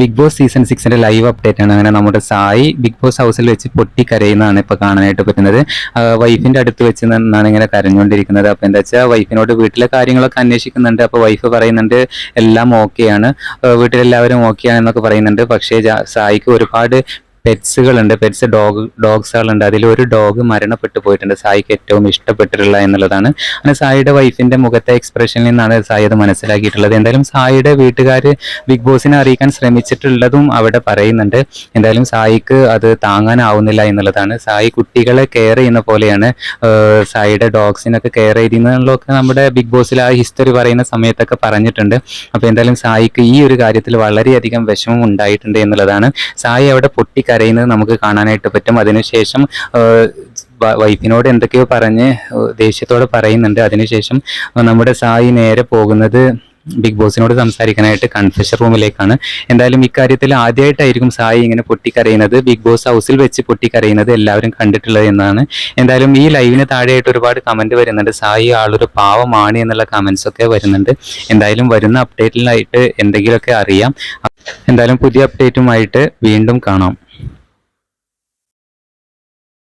Big Boss season സിക്സിന്റെ live update ആണ്. അങ്ങനെ നമ്മുടെ സായി ബിഗ് ബോസ് ഹൗസിൽ വെച്ച് പൊട്ടിക്കരയുന്നതാണ് ഇപ്പൊ കാണാനായിട്ട് പറ്റുന്നത്. വൈഫിന്റെ അടുത്ത് വെച്ച് നിന്നാണ് ഇങ്ങനെ കരഞ്ഞുകൊണ്ടിരിക്കുന്നത്. അപ്പൊ എന്താ വെച്ചാൽ വൈഫിനോട് വീട്ടിലെ കാര്യങ്ങളൊക്കെ അന്വേഷിക്കുന്നുണ്ട്. അപ്പൊ വൈഫ് പറയുന്നുണ്ട് എല്ലാം ഓക്കെയാണ് വീട്ടിലെല്ലാവരും ഓക്കെയാണ് എന്നൊക്കെ പറയുന്നുണ്ട്. പക്ഷേ സായിക്ക് ഒരുപാട് പെറ്റ്സുകളുണ്ട്. Pets dog ഡോഗ്സുകളുണ്ട്. അതിൽ ഒരു ഡോഗ് മരണപ്പെട്ടു പോയിട്ടുണ്ട്. സായിക്ക് ഏറ്റവും ഇഷ്ടപ്പെട്ടിട്ടുള്ള എന്നുള്ളതാണ്. അങ്ങനെ സായിയുടെ വൈഫിന്റെ മുഖത്തെ എക്സ്പ്രഷനിൽ നിന്നാണ് സായി അത് മനസ്സിലാക്കിയിട്ടുള്ളത്. എന്തായാലും സായിയുടെ വീട്ടുകാർ ബിഗ് ബോസിനെ അറിയിക്കാൻ ശ്രമിച്ചിട്ടുള്ളതും അവിടെ പറയുന്നുണ്ട്. എന്തായാലും സായിക്ക് അത് താങ്ങാനാവുന്നില്ല എന്നുള്ളതാണ്. സായി കുട്ടികളെ കെയർ ചെയ്യുന്ന പോലെയാണ് സായിയുടെ ഡോഗ്സിനൊക്കെ കെയർ ചെയ്തിരുന്നതൊക്കെ നമ്മുടെ ബിഗ് ബോസിൽ ആ ഹിസ്റ്ററി പറയുന്ന സമയത്തൊക്കെ പറഞ്ഞിട്ടുണ്ട്. അപ്പോൾ എന്തായാലും സായിക്ക് ഈ ഒരു കാര്യത്തിൽ വളരെയധികം വിഷമം ഉണ്ടായിട്ടുണ്ട് എന്നുള്ളതാണ്. സായി അവിടെ പൊട്ടിക്കരയുന്നത് നമുക്ക് കാണാനായിട്ട് പറ്റും. അതിനുശേഷം വൈഫിനോട് എന്തൊക്കെയോ പറഞ്ഞ് ദേഷ്യത്തോട് പറയുന്നുണ്ട്. അതിനുശേഷം നമ്മുടെ സായി നേരെ പോകുന്നത് ബിഗ് ബോസിനോട് സംസാരിക്കാനായിട്ട് കൺഫെഷൻ റൂമിലേക്കാണ്. എന്തായാലും ഇക്കാര്യത്തിൽ ആദ്യമായിട്ടായിരിക്കും സായി ഇങ്ങനെ പൊട്ടിക്കരയുന്നത്. ബിഗ് ബോസ് ഹൗസിൽ വെച്ച് പൊട്ടിക്കരയുന്നത് എല്ലാവരും കണ്ടിട്ടുള്ളത് എന്നാണ്. എന്തായാലും ഈ ലൈവിന് താഴെയായിട്ട് ഒരുപാട് കമന്റ് വരുന്നുണ്ട്. സായി ആളൊരു പാവമാണ് എന്നുള്ള കമന്റ്സ് ഒക്കെ വരുന്നുണ്ട്. എന്തായാലും വരുന്ന അപ്ഡേറ്റിലായിട്ട് എന്തെങ്കിലുമൊക്കെ അറിയാം. എന്തായാലും പുതിയ അപ്ഡേറ്റുമായിട്ട് വീണ്ടും കാണാം.